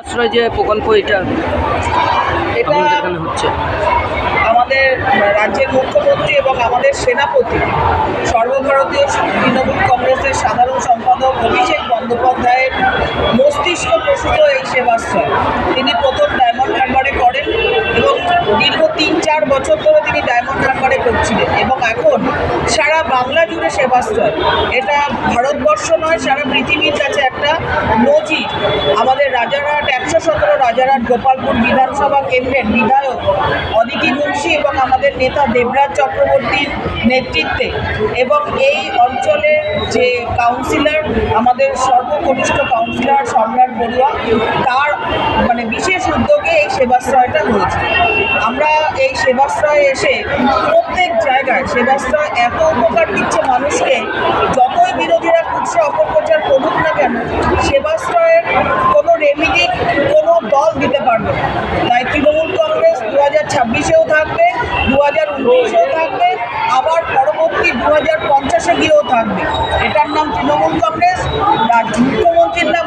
আশ্রয় যে প্রকল্প এটা এটা হচ্ছে। আমাদের রাজ্যের মুখ্যমন্ত্রী এবং আমাদের সেনাপতি সর্বভারতীয় তৃণমূল কংগ্রেসের সাধারণ সম্পাদক অভিষেক বন্দ্যোপাধ্যায়ের মস্তিষ্ক প্রসূত এই সেবাশ্রয়। তিনি প্রথম ডায়মন্ড হারবারে করেন এবং দীর্ঘ তিন চার বছর ধরে তিনি ডায়মন্ড হারবারে করছিলেন এবং এখন সারা বাংলা জুড়ে সেবাশ্রয়। এটা ভারতবর্ষ নয় সারা পৃথিবীর কাছে একটা নজির আমাদের রাজারহাট একশো সতেরো রাজারহাট গোপালপুর বিধানসভা কেন্দ্রের বিধায়ক অদিতি মুন্সি এবং আমাদের নেতা দেবরাজ চক্রবর্তীর নেতৃত্বে এবং এই অঞ্চলের যে কাউন্সিলর, আমাদের সর্বকনিষ্ঠ কাউন্সিলর সম্রাট বড়ুয়া, তার মানে বিশেষ উদ্যোগে এই সেবাশ্রয়টা হয়েছে। আমরা এই সেবাশ্রয়ে এসে প্রত্যেক জায়গায় সেবাশ্রয় এত উপকার দিচ্ছে মানুষকে, যতই বিরোধীরা কুৎসা অপপ্রচার করুক না কেন সেবাশ্রয়ের কোনো রেমিডি কোনো দল দিতে পারবে। তাই তৃণমূল কংগ্রেস দু হাজার ছাব্বিশেও থাকবে দু হাজার উনিশেও থাকবে, আবার পরবর্তী দু হাজার পঞ্চাশে গিয়েও থাকবে। এটার নাম তৃণমূল কংগ্রেস মুখ্যমন্ত্রীর নাম